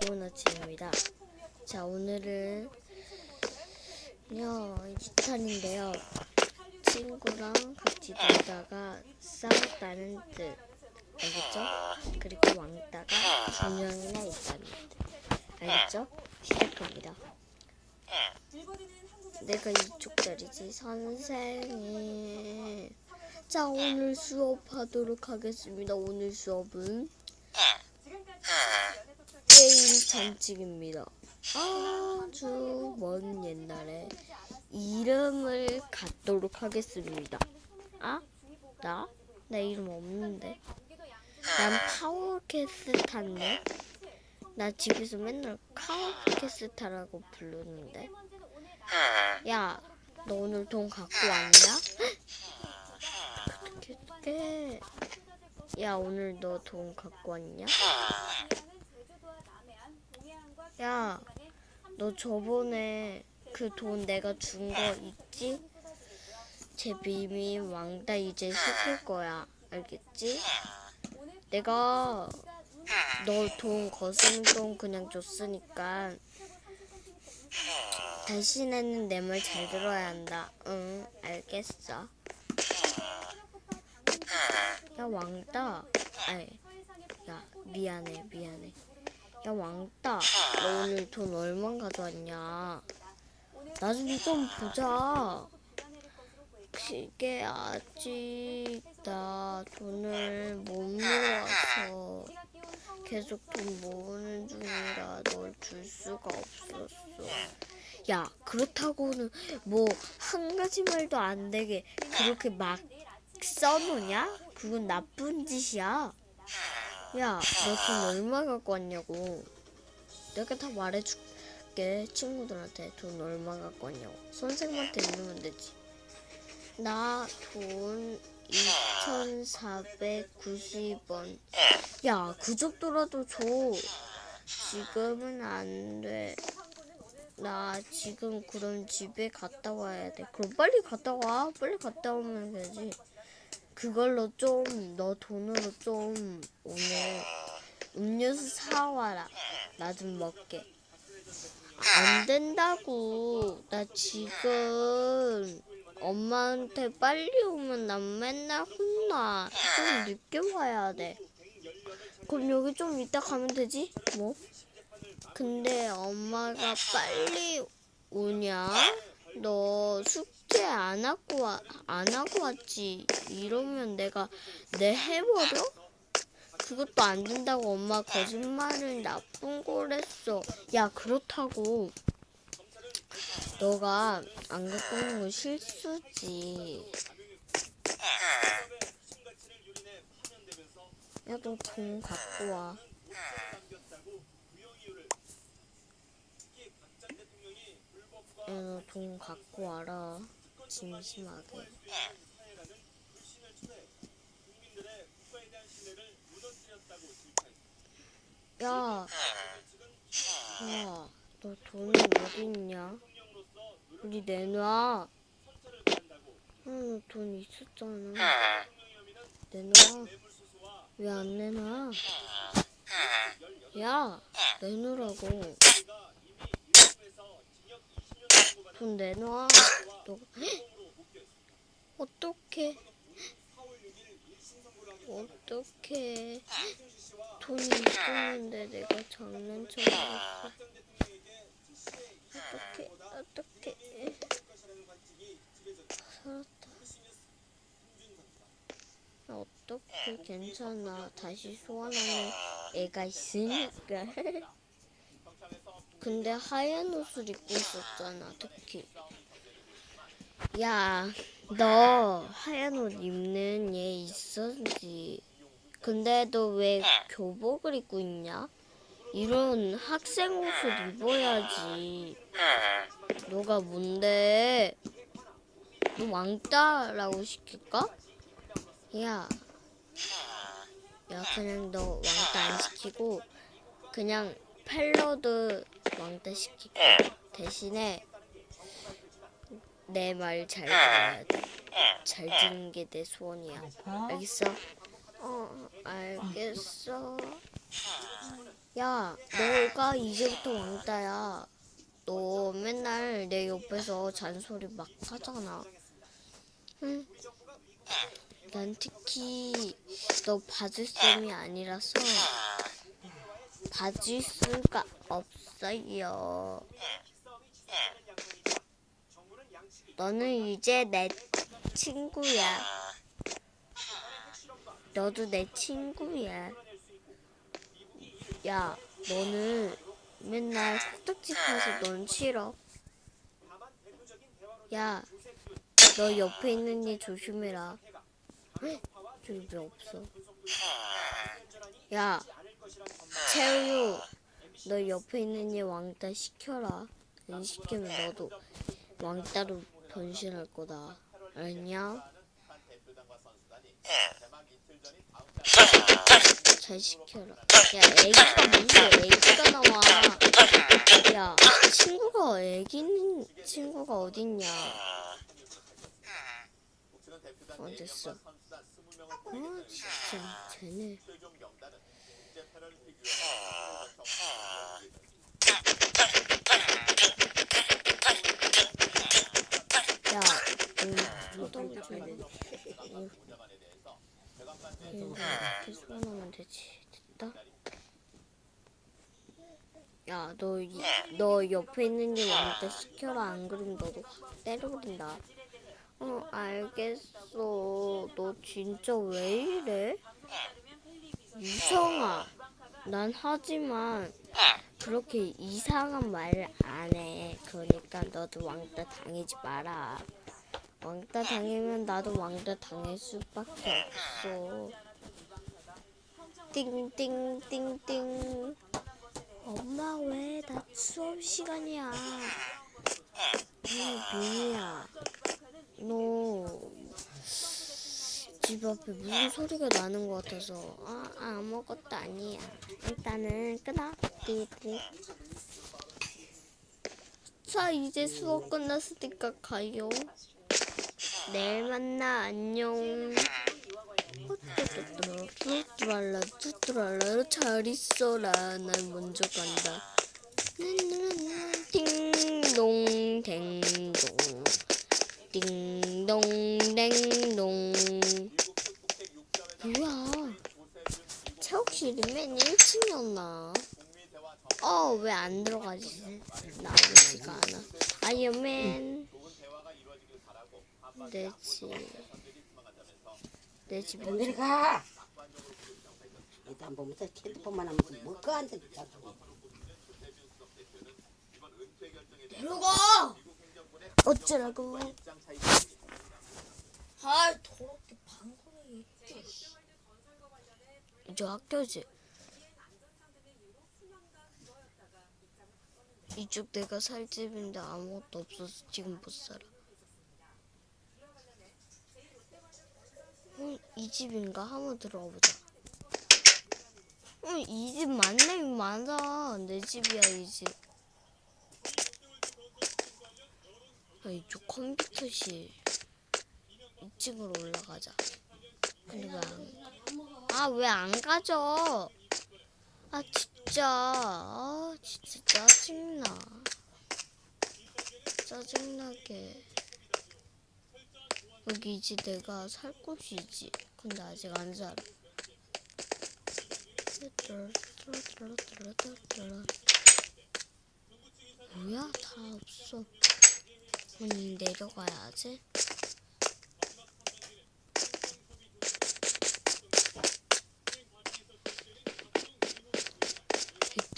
좋은 아침입니다. 자, 오늘은 요 2탄인데요. 친구랑 같이 놀다가 싸웠다는 뜻. 알겠죠? 그리고 왕따가 두 명이나 있다는 뜻. 알겠죠? 시작합니다. 내가 이쪽 자리지 선생님. 자, 오늘 수업하도록 하겠습니다. 오늘 수업은 잔치입니다. 아주 먼 옛날에 이름을 갖도록 하겠습니다. 아? 나? 나 이름 없는데. 난 파워캐스타인데. 나 집에서 맨날 카워캐스타라고 부르는데. 야, 너 오늘 돈 갖고 왔냐? 어떻게? 야, 오늘 너 돈 갖고 왔냐? 야, 너 저번에 그 돈 내가 준 거 있지? 제 비밀 왕따 이제 시킬 거야. 알겠지? 내가 너 돈 거스름 돈 그냥 줬으니까 대신에는 내 말 잘 들어야 한다. 응, 알겠어. 야 왕따. 아이, 야 미안해 미안해. 야 왕따, 너 오늘 돈 얼마 가져왔냐? 나중에 좀 보자. 그게 아직 나 돈을 못 모아서 계속 돈 모으는 중이라 널 줄 수가 없었어. 야, 그렇다고는 뭐 한 가지 말도 안 되게 그렇게 막 써놓냐? 그건 나쁜 짓이야. 야, 너 돈 얼마 갖고 왔냐고. 내가 다 말해줄게. 친구들한테 돈 얼마 갖고 왔냐고. 선생님한테 물으면 되지. 나 돈 2,490원. 야, 그 정도라도 줘. 지금은 안 돼. 나 지금 그럼 집에 갔다 와야 돼. 그럼 빨리 갔다 와. 빨리 갔다 오면 되지. 그걸로 좀 너 돈으로 좀 오늘 음료수 사와라. 나 좀 먹게. 안 된다고. 나 지금 엄마한테 빨리 오면 난 맨날 혼나. 좀 늦게 와야 돼. 그럼 여기 좀 이따 가면 되지? 뭐? 근데 엄마가 빨리 오냐? 너 숙제 안 하고 와, 안 하고 왔지? 이러면 내가 내 해버려? 그것도 안 된다고 엄마 거짓말을 나쁜 거랬어. 야 그렇다고 너가 안 갖고 오는 건 실수지. 야 너 돈 갖고 와. 야너돈 갖고 와라. 진심하게. 야, 야, 너 돈이 어디 있냐? 우리 내놔. 응, 돈 있었잖아. 내놔. 왜 안 내놔? 야, 내놓으라고. 돈 내놔. 너, 어떡해. 어떡해. 돈이 있었는데 내가 장난쳐버렸어. 어떡해, 어떡해. 살았다. 어떡해, 괜찮아. 다시 소환하는 애가 있으니까. 근데 하얀 옷을 입고 있었잖아, 특히. 야, 너 하얀 옷 입는 얘 있었지. 근데 너 왜 교복을 입고 있냐? 이런 학생 옷을 입어야지. 너가 뭔데? 너 왕따라고 시킬까? 야, 야 그냥 너 왕따 안 시키고 그냥 펠러드 왕따 시키고 대신에 내 말 잘 들어야 돼. 잘 듣는 게 내 소원이야. 알겠어? 어, 알겠어. 야, 너가 이제부터 왕따야. 너 맨날 내 옆에서 잔소리 막 하잖아. 응? 난 특히 너 봐줄 셈이 아니라서 봐줄 수가 없어요. 너는 이제 내 친구야. 너도 내 친구야. 야, 너는 맨날 속닥집 가서 넌 싫어. 야, 너 옆에 있는 애 조심해라. 헉, 저기 왜 없어? 야, 채우유, 너 옆에 있는 얘 왕따 시켜라. 안 시키면 너도 왕따로 변신할 거다. 알냐? 잘 시켜라. 야, 애기가 무슨 애기가 나와. 야, 친구가 애기 있는 친구가 어딨냐. 어딨어? 아, 진짜, 쟤네. 야. 이렇게 쏘놓으면 되지. 됐다. 야, 너, 이- 너 옆에 있는 게 왕따 시켜라. 안 그러면 너도 확 때려버린다. 어, 알겠어. 너 진짜 왜 이래? 유성아, 난 하지만 그렇게 이상한 말을 안 해. 그러니까 너도 왕따 당하지 마라. 왕따 당하면 나도 왕따 당할 수밖에 없어. 띵띵띵띵. 엄마 왜 나 수업 시간이야? 어, 민이야. 너 집 앞에 무슨 소리가 나는 것 같아서 아 아무것도 아니야. 일단은 끊어. 띠띠. 자 이제 수업 끝났으니까 가요. 내일 만나 안녕. 뚜뚜랄라 뚜뚜랄라 잘 있어라 난 먼저 간다. 띵동 댕동 띵동 댕동 뭐야 맨 1층이었나? 어 왜 안 들어가지? 나오지가 않아. 아이언맨. 내 집 내집 내리 가. 일단 보면서 핸드폰만 하면서 안 돼. 내려가! 어쩌라고? 아, 더럽게 방구를 이제 학교지. 이쪽 내가 살 집인데 아무것도 없어서 지금 못 살아. 응, 이 집인가? 한번 들어가 보자. 응, 이 집 맞네 맞아. 내 집이야 이집. 야, 이쪽 컴퓨터실. 2층으로 올라가자 아, 왜 안 가져? 아, 진짜. 아, 진짜 짜증나. 짜증나게. 여기 이제 내가 살 곳이지. 근데 아직 안 살아. 뭐야? 다 없어. 언니 내려가야지.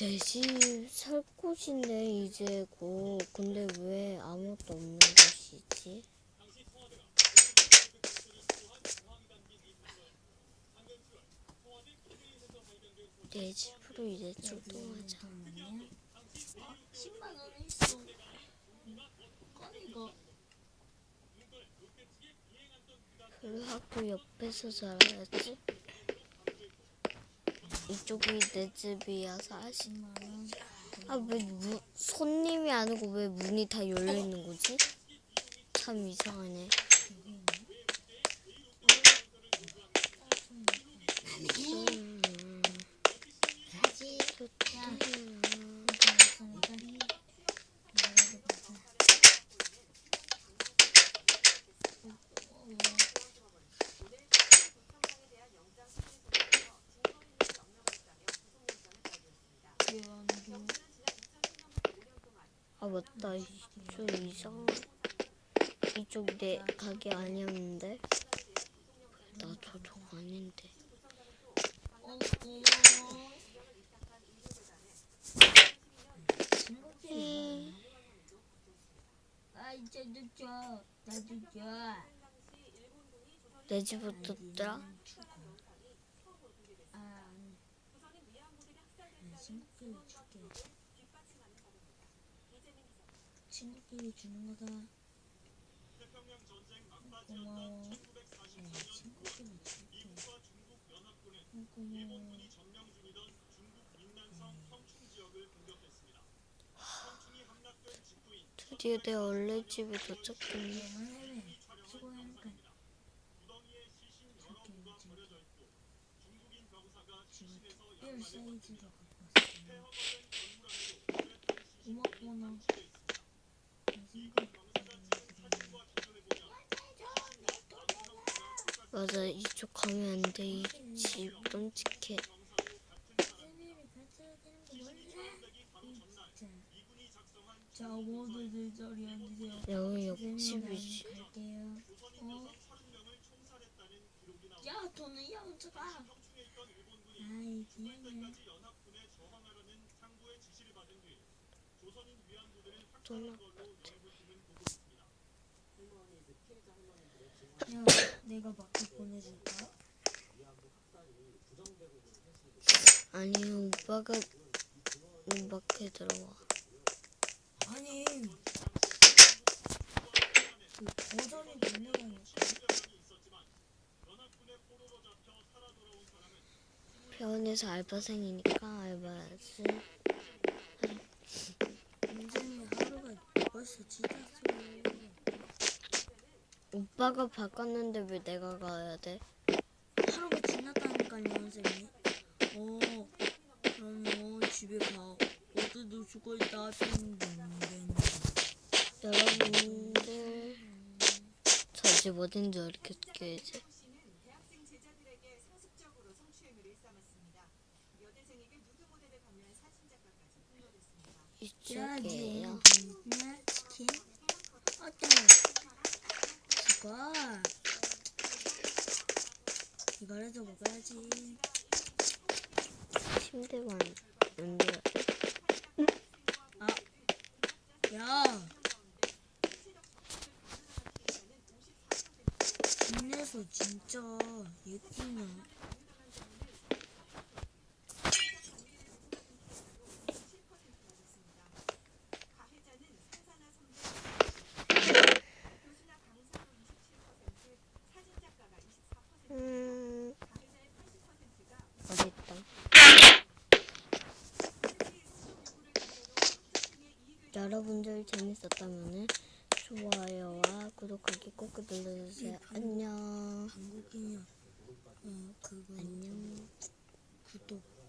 대신 살 곳인데 이제 곧 근데 왜 아무것도 없는 곳이지? 내 집으로 이제 출동하자. 10만 원에 있어. 꺼내, 이거. 그 학교 옆에서 살아야지. 이쪽이 내 집이야 사실. 10만 원. 아왜 손님이 아니고 왜 문이 다 열려 있는 거지? 참 이상하네. 음, 가지. 아 맞다. 이쪽 이상 이쪽 내 가게 아니었는데? 나 저쪽 아닌데. 내 들어 아, 아니. 네, 친구끼리 줄게. 친구끼리 주는 거다. 고마워. 네, 친구끼리. 어, 고마워. 드디어 내 원래 집에 도착했네 해외 수고하니까 줄게. 지금 특별 사이즈로 갖고 왔어. 고맙구나. 내 생각 맞아 이쪽 가면 안 돼 이 집 끔찍해. 자 모두들 저리 앉으세요. 여기 선생님, 옆집이지. 어? 야 돈은 야 가. 아이 그냥 또 야 내가 밖에 보내줄까? 아니 오빠가 밖에 들어와 아니 그 버전이 병원에서 알바생이니까 알바야지 인생의 하루가 벌써 지났어. 오빠가 바꿨는데 왜 내가 가야 돼? 하루가 지났다니까요 선생님. 어 그러면 집에 가. 모두도 죽어 있다. 빙빙빙. 여러분들 저 집 어딘지 이렇게 폭로됐습니다. 이쪽이에요 냐 치킨? 어때? 죽어. 이거라도 먹어야지. 침대만 만들어야 돼? 야. 국내에서 진짜 예쁘냐? 가해자는 상사나 선배, 교수나 강사로 27%, 사진작가가 24%, 음 가해자의 80%가 어딨다 여러분들 재밌었다면 좋아요와 구독하기 꼭 눌러주세요 안녕 한국인이야. 어 그거 안녕 구독.